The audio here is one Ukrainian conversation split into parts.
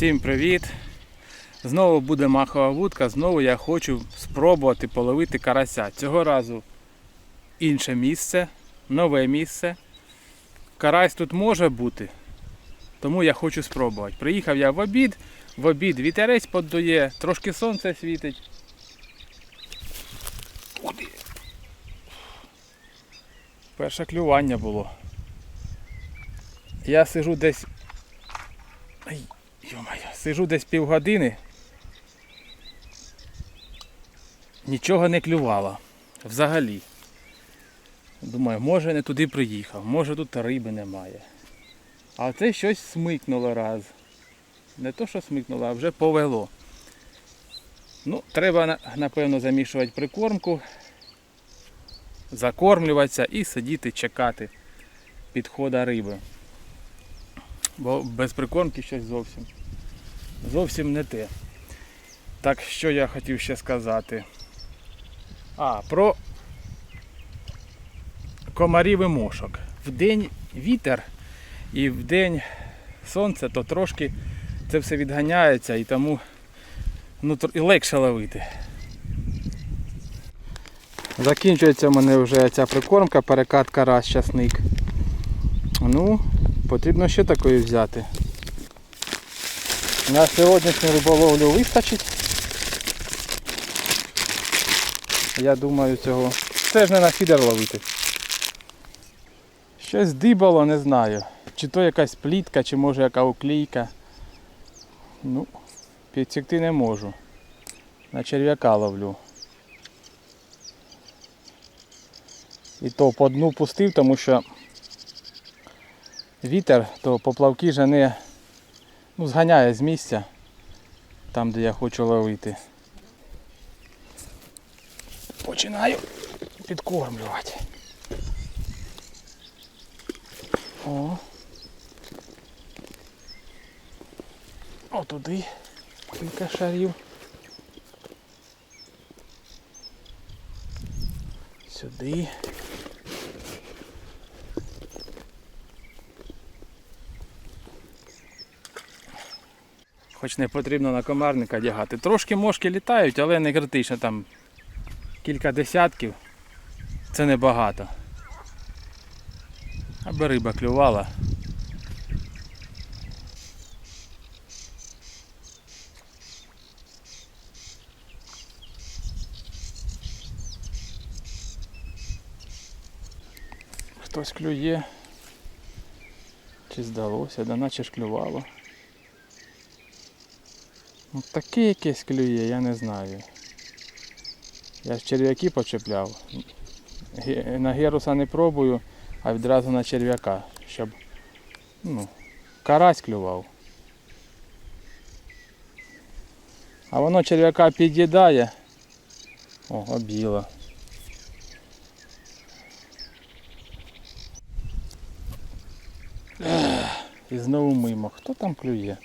Всім привіт! Знову буде махова вудка, знову я хочу спробувати половити карася. Цього разу інше місце, нове місце. Карась тут може бути, тому я хочу спробувати. Приїхав я в обід, в обід вітерець подує, трошки сонце світить. Перше клювання було. Я сижу десь. Ай, сижу десь півгодини. Нічого не клювало. Взагалі. Думаю, може не туди приїхав, може тут риби немає. А це щось смикнуло раз. Не то, що смикнуло, а вже повело. Ну, треба напевно замішувати прикормку, закормлюватися і сидіти чекати підхода риби. Бо без прикормки щось зовсім. Зовсім не те. Так що я хотів ще сказати. А, про комарів і мошок. Вдень вітер і вдень сонце, то трошки це все відганяється і тому ну, і легше ловити. Закінчується в мене вже ця прикормка, перекатка раз часник. Ну, потрібно ще такої взяти. На сьогоднішню риболовлю вистачить. Я думаю цього. Це ж не на фідер ловити. Щось дибало, не знаю. Чи то якась плітка, чи може яка уклійка. Ну, підсікти не можу. На черв'яка ловлю. І то по дну пустив, тому що вітер, то поплавки жене, ну, зганяє з місця, там де я хочу ловити. Починаю підкормлювати. О. О, туди кілька шарів. Сюди. Хоч не потрібно на комарника одягати. Трошки мошки літають, але не критично там кілька десятків. Це небагато. Аби риба клювала. Хтось клює. Чи здалося, да наче ж клювало. Ну, таке якесь клює, я не знаю. Я ж черв'яки почепляв. На геруса не пробую, а відразу на черв'яка, щоб ну, карась клював. А воно черв'яка під'їдає. О, об'їло. І знову мимо. Хто там клює?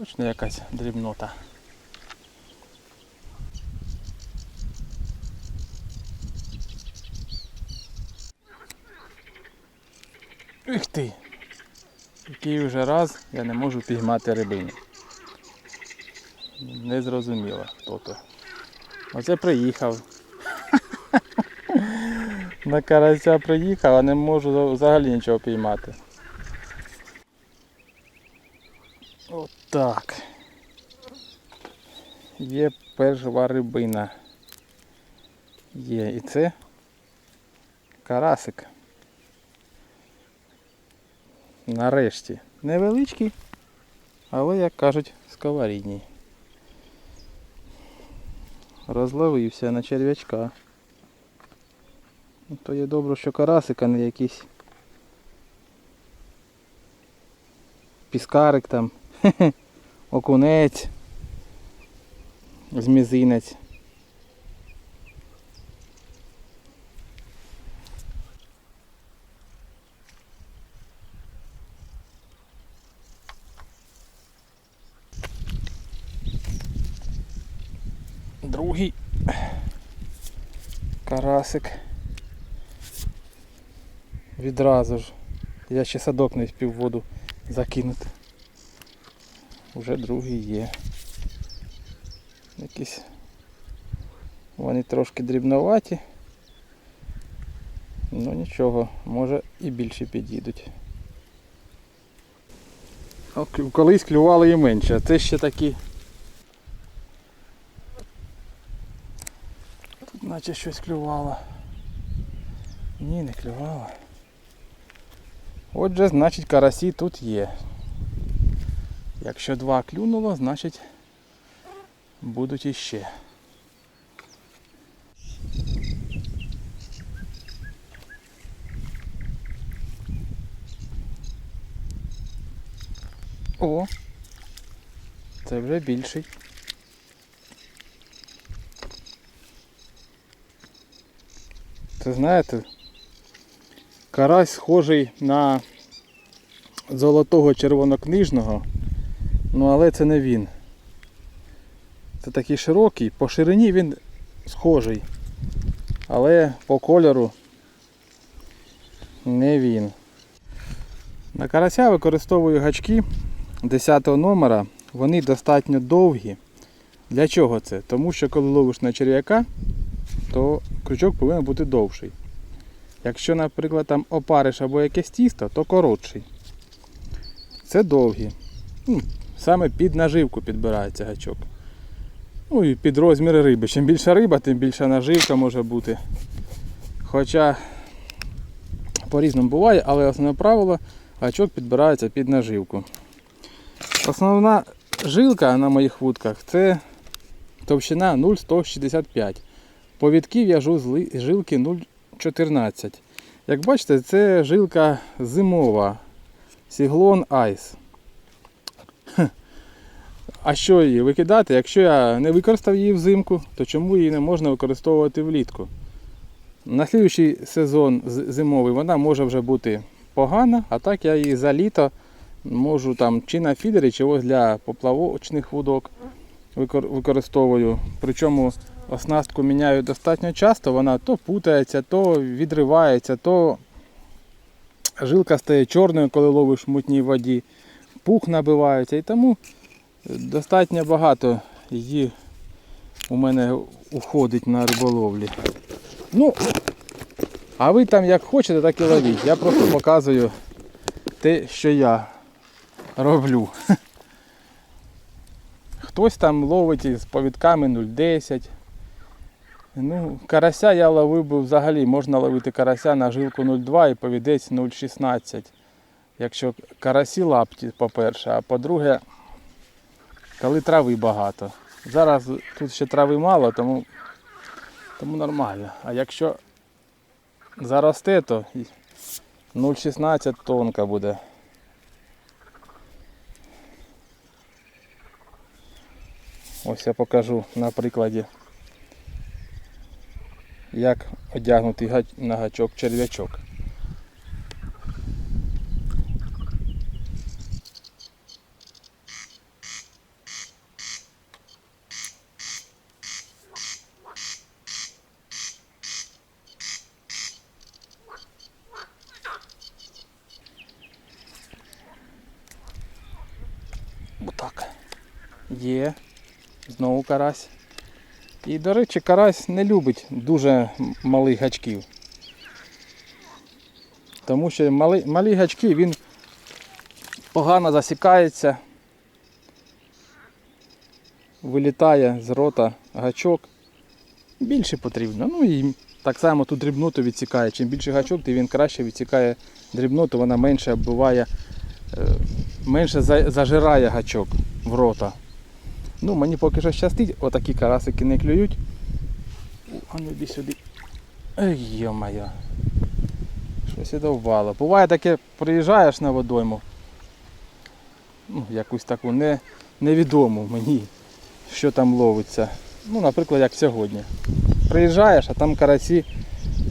Точно якась дрібнота. Ух ти! Який вже раз я не можу піймати рибину. Не зрозуміло хто то. Оце приїхав. На карася приїхав, а не можу взагалі нічого піймати. Отак. Є перша рибина. Є і це карасик. Нарешті. Невеличкий, але, як кажуть, сковорідній. Розловився на черв'ячка. Ну, То є добре, що карасик, а не якийсь піскарик там, окунець, змізинець. Другий карасик. Відразу ж. Я ще садок не вспів воду закинути. Уже другий є. Якісь вони трошки дрібноваті. Ну нічого, може і більше підійдуть. Колись клювали і менше, а це ще такі. Тут наче щось клювало. Ні, не клювало. Отже, значить карасі тут є. Якщо два клюнуло, значить будуть іще. О! Це вже більший. Це знаєте, карась схожий на золотого червонокнижного, ну але це не він. Це такий широкий, по ширині він схожий, але по кольору не він. На карася використовую гачки 10 номера, вони достатньо довгі. Для чого це? Тому що коли ловиш на черв'яка, то крючок повинен бути довший. Якщо, наприклад, там опариш або якесь тісто, то коротший. Це довгі. Саме під наживку підбирається гачок. Ну і під розмір риби. Чим більша риба, тим більша наживка може бути. Хоча по-різному буває, але основне правило гачок підбирається під наживку. Основна жилка на моїх вудках це товщина 0,165. Повідки в'яжу з жилки 0,14. Як бачите, це жилка зимова. Сіглон Айс. А що її викидати? Якщо я не використав її взимку, то чому її не можна використовувати влітку? На слідуючий сезон зимовий вона може вже бути погана, а так я її за літо можу там чи на фідері, чи ось для поплавочних вудок використовую. Причому оснастку міняю достатньо часто, вона то путається, то відривається, то жилка стає чорною, коли ловиш в мутній воді, пух набивається і тому достатньо багато її у мене уходить на риболовлі. Ну, а ви там як хочете, так і ловіть. Я просто показую те, що я роблю. Хтось там ловить із повідками 0,10. Ну, карася я ловив би взагалі, можна ловити карася на жилку 0,2 і повідець 0,16. Якщо карасі лапті, по-перше, а по-друге, коли трави багато. Зараз тут ще трави мало, тому, тому нормально. А якщо заросте, то 0,16 тонка буде. Ось я покажу на прикладі, як одягнутий на гачок черв'ячок. Отак. Є. Знову карась. І, до речі, карась не любить дуже малих гачків. Тому що мали, малі гачки він погано засікається, вилітає з рота гачок. Більше потрібно. Ну і так само тут дрібноту відсікає. Чим більше гачок, тим він краще відсікає дрібноту, вона менше оббиває, е, менше зажирає гачок в рота. Ну, мені поки що щастить, отакі карасики не клюють. А ну йди сюди. Ей, йо-моє. Щось і довбало. Буває таке, приїжджаєш на водойму. Ну, якусь таку не, невідому мені, що там ловиться. Ну, наприклад, як сьогодні. Приїжджаєш, а там карасі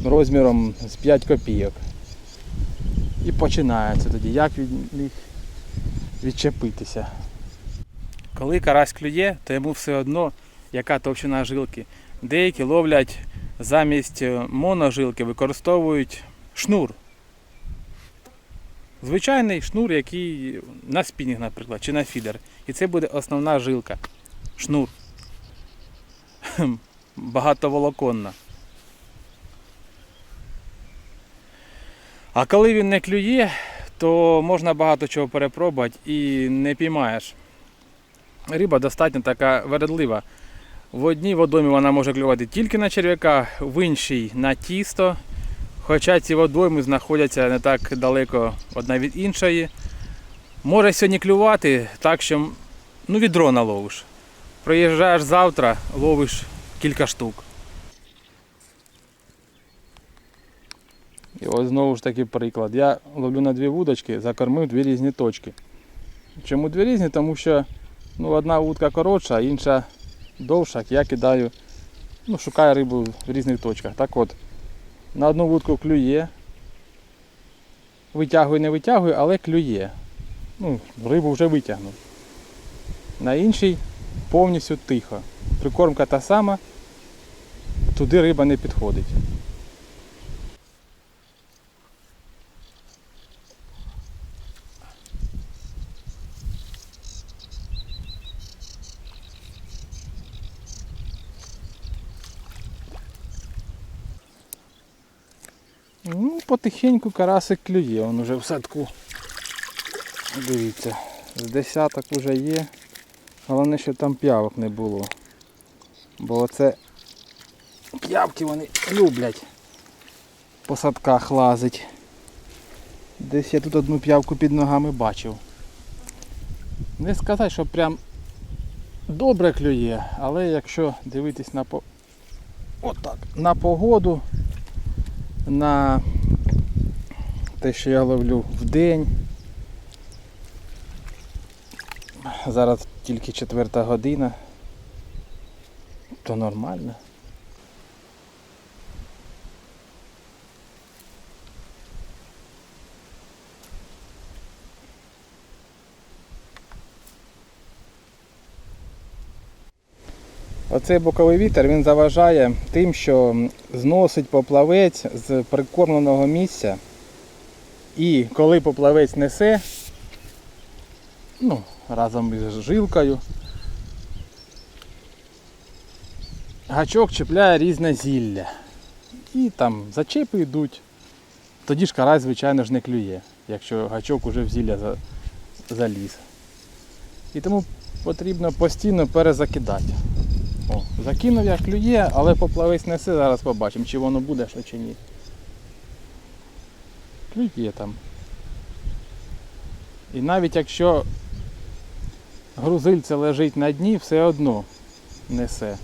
розміром з 5 копійок. І починається тоді, як від них відчепитися. Коли карась клює, то йому все одно яка товщина жилки. Деякі ловлять замість е, моножилки, використовують шнур. Звичайний шнур, який на спінінг, наприклад, чи на фідер. І це буде основна жилка. Шнур. Багатоволоконна. А коли він не клює, то можна багато чого перепробувати і не піймаєш. Риба достатньо така вередлива. В одній водомі вона може клювати тільки на черв'яка, в іншій на тісто. Хоча ці водойми знаходяться не так далеко одна від іншої. Може сьогодні клювати так, що ну, відро наловиш. Приїжджаєш завтра, ловиш кілька штук. І ось знову ж таки приклад. Я ловлю на дві вудочки, закормив дві різні точки. Чому дві різні? Тому що ну, одна вудка коротша, інша довша. Я кидаю, ну, шукаю рибу в різних точках. Так от, на одну вудку клює. Витягую, не витягую, але клює. Ну, рибу вже витягнув. На іншій повністю тихо. Прикормка та сама, туди риба не підходить. Ну, потихеньку карасик клює, він уже в садку. Дивіться, з десяток вже є. Головне, що там п'явок не було. Бо оце п'явки вони люблять по садках лазить. Десь я тут одну п'явку під ногами бачив. Не сказати, що прям добре клює, але якщо дивитись на по... Отак, на погоду, на те, що я ловлю в день. Зараз тільки четверта година, то нормально. Оцей боковий вітер він заважає тим, що зносить поплавець з прикормленого місця. І коли поплавець несе, ну, разом із жилкою, гачок чіпляє різне зілля. І там зачепи йдуть. Тоді ж карась, звичайно ж, не клює, якщо гачок уже в зілля за- заліз. І тому потрібно постійно перезакидати. О, закинув я клює, але поплавець несе, зараз побачимо, чи воно буде що чи ні. Клює там. І навіть якщо грузильце лежить на дні, все одно несе.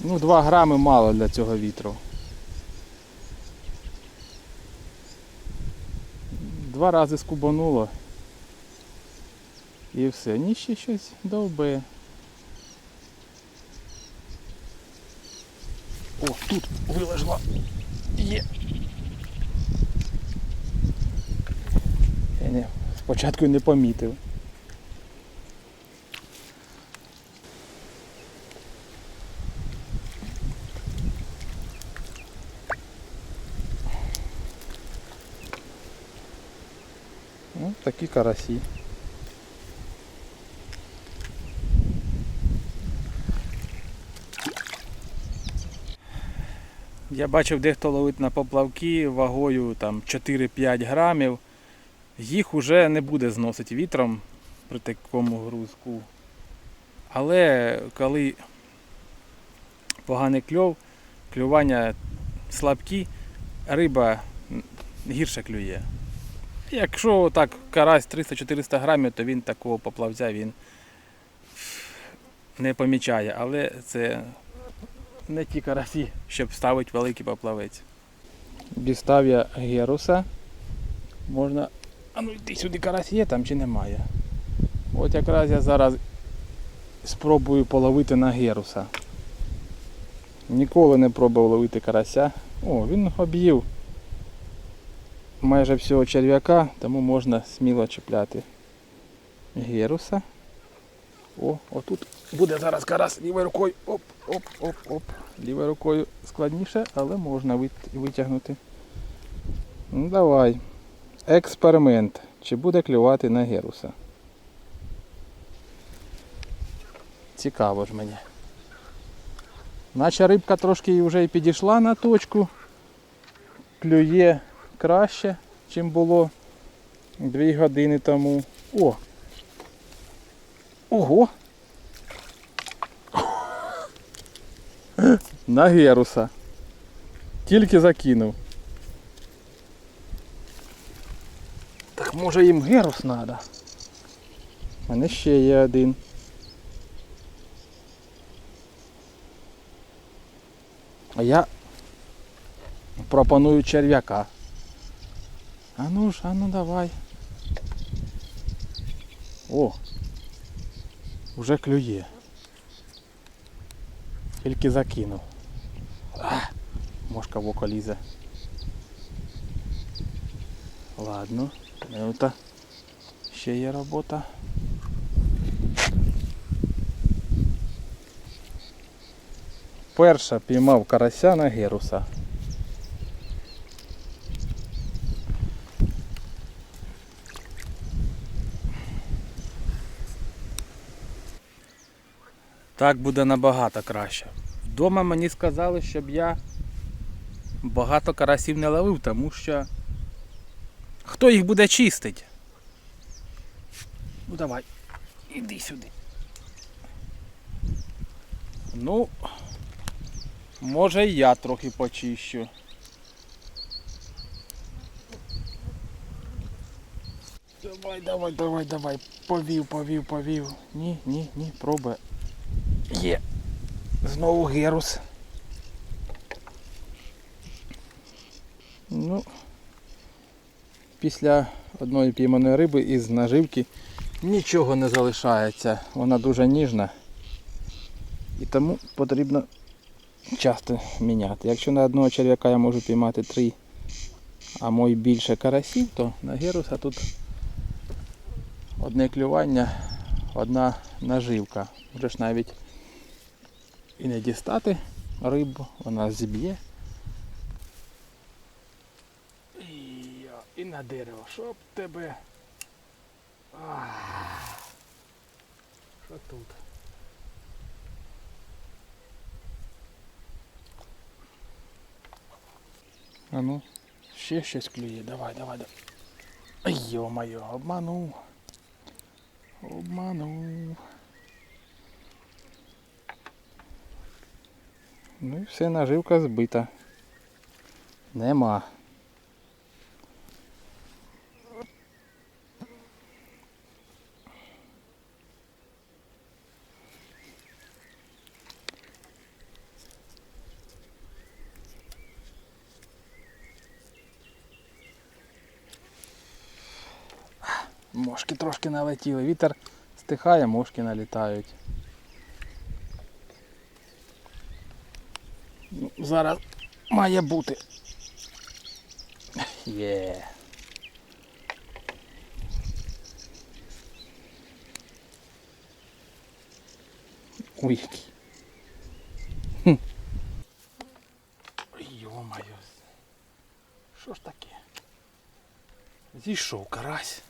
Ну, 2 грами мало для цього вітру. Два рази скубануло. І все. Ні, ще щось довбе. О, тут вилежла. Є. Я не, спочатку не помітив. Ну, такі карасі. Я бачив, дехто ловить на поплавки вагою там 4-5 грамів. Їх уже не буде зносити вітром при такому грузку. Але коли поганий кльов, клювання слабкі, риба гірше клює. Якщо так карась 300-400 грамів, то він такого поплавця він не помічає. Але це не ті карасі, щоб ставити великий поплавець. Дістав я геруса. Можна. Ну йди сюди карась є там чи немає. От якраз я зараз спробую половити на геруса. Ніколи не пробував ловити карася. О, він об'їв майже всього черв'яка, тому можна сміло чіпляти геруса. О, отут буде зараз карась лівою рукою. Оп, оп, оп, оп. Лівою рукою складніше, але можна витягнути. Ну давай. Експеримент. Чи буде клювати на геруса? Цікаво ж мені. Наче рибка трошки вже і підійшла на точку. Клює краще, ніж було дві години тому. О! Ого! На геруса. Тільки закинув. Так може їм герус треба? У мене ще є один. А я пропоную черв'яка. А ну ж, а ну давай. О! Уже клює. Тільки закинув. А, мошка в око лізе. Ладно, минута. Ще є робота. Перша піймав карася на геруса. Так буде набагато краще. Вдома мені сказали, щоб я багато карасів не ловив, тому що хто їх буде чистить? Ну давай, іди сюди. Ну, може і я трохи почищу. Давай, давай, давай, давай. Повів, повів, повів. Ні, ні, ні, пробуй. Є. Знову герус. Ну, після одної пійманої риби із наживки нічого не залишається. Вона дуже ніжна. І тому потрібно часто міняти. Якщо на одного черв'яка я можу піймати три, а мой більше карасів, то на геруса тут одне клювання, одна наживка. Можеш навіть і не дістати рибу, вона зіб'є. і на дерево, щоб тебе. Ах. Що тут? А ну, ще щось клює, давай, давай, давай. Ай, Йо-моє, обманув. Обманув. Ну і все, наживка збита. Нема. Налетіли. Вітер стихає, мошки налітають. Ну, зараз має бути. Є. Ой, який. Йо-моє. Що ж таке? Зійшов карась.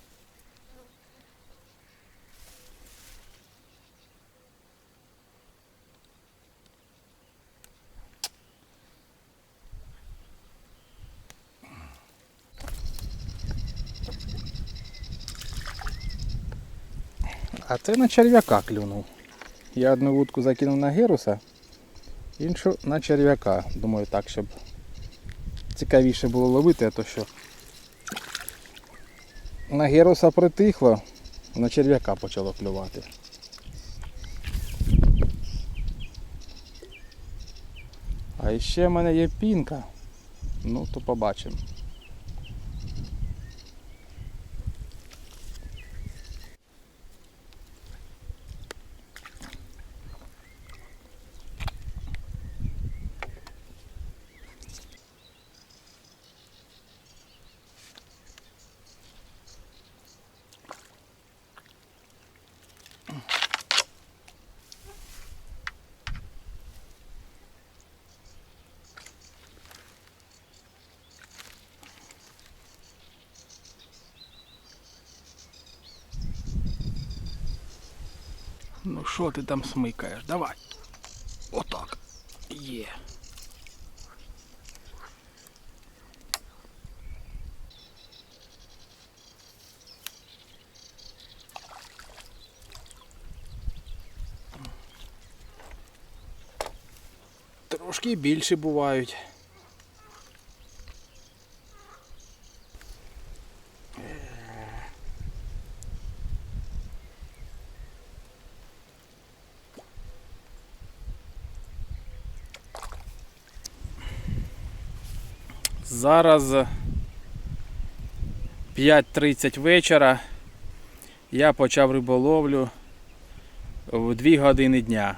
А це на черв'яка клюнув. Я одну вудку закинув на геруса, іншу на черв'яка. Думаю так, щоб цікавіше було ловити, а то що на геруса притихло, на черв'яка почало клювати. А ще в мене є пінка. Ну, то побачимо. Що ти там смикаєш? Давай. Отак. Є. Трошки більше бувають. Зараз 5.30 вечора. Я почав риболовлю в 2 години дня.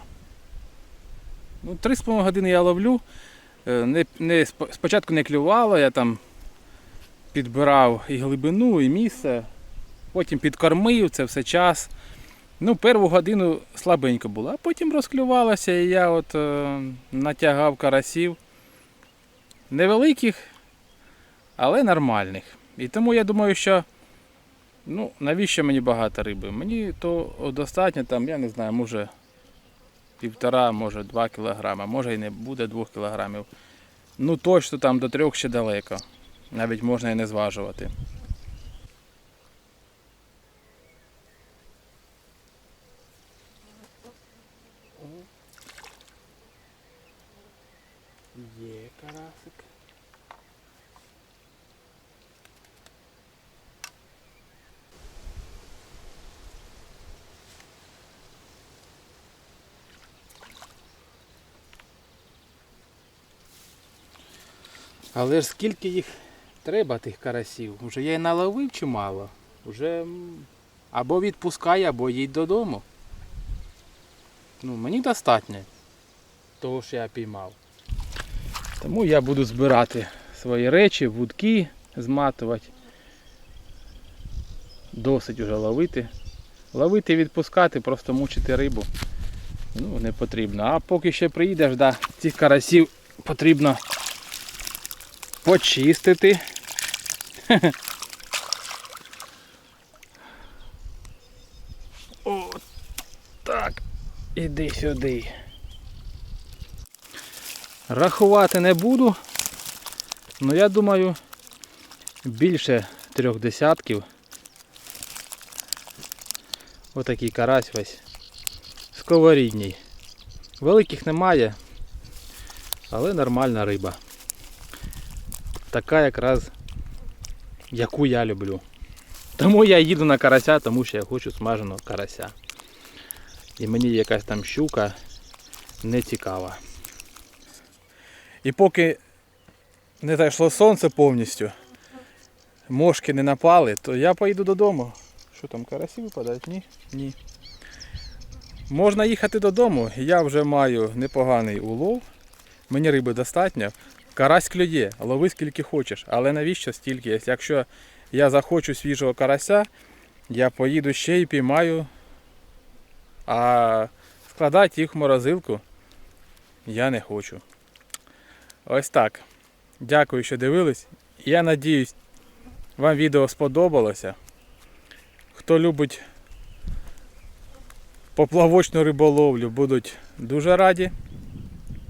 Ну, 3,5 години я ловлю. Е, Не, не, спочатку не клювало, я там підбирав і глибину, і місце. Потім підкормив, це все час. Ну, першу годину слабенько було, а потім розклювалося і я от е, натягав карасів. Невеликих, але нормальних. І тому я думаю, що ну, навіщо мені багато риби? Мені то достатньо, там, я не знаю, може півтора, може два кілограма, може і не буде двох кілограмів. Ну точно там до трьох ще далеко. Навіть можна і не зважувати. Є карасик. Але ж скільки їх треба, тих карасів? Уже я й наловив чимало. Уже або відпускай, або їдь додому. Ну, мені достатньо того, що я піймав. Тому я буду збирати свої речі, вудки зматувати. Досить уже ловити. Ловити відпускати, просто мучити рибу. Ну, не потрібно. А поки ще приїдеш, да, цих карасів потрібно почистити. О, так. Іди сюди. Рахувати не буду. Ну я думаю, більше трьох десятків. Отакий карась весь. Сковорідній. Великих немає, але нормальна риба. Така якраз, яку я люблю. Тому я їду на карася, тому що я хочу смаженого карася. І мені якась там щука не цікава. І поки не зайшло сонце повністю, мошки не напали, то я поїду додому. Що там, карасі випадають? Ні? Ні. Можна їхати додому, я вже маю непоганий улов. Мені риби достатньо. Карась клює, лови скільки хочеш, але навіщо стільки? Якщо я захочу свіжого карася, я поїду ще і піймаю, а складати їх в морозилку я не хочу. Ось так. Дякую, що дивились. Я надіюсь, вам відео сподобалося. Хто любить поплавочну риболовлю, будуть дуже раді.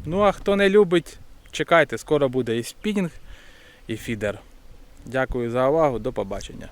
Ну а хто не любить, чекайте, скоро буде і спінінг, і фідер. Дякую за увагу, до побачення.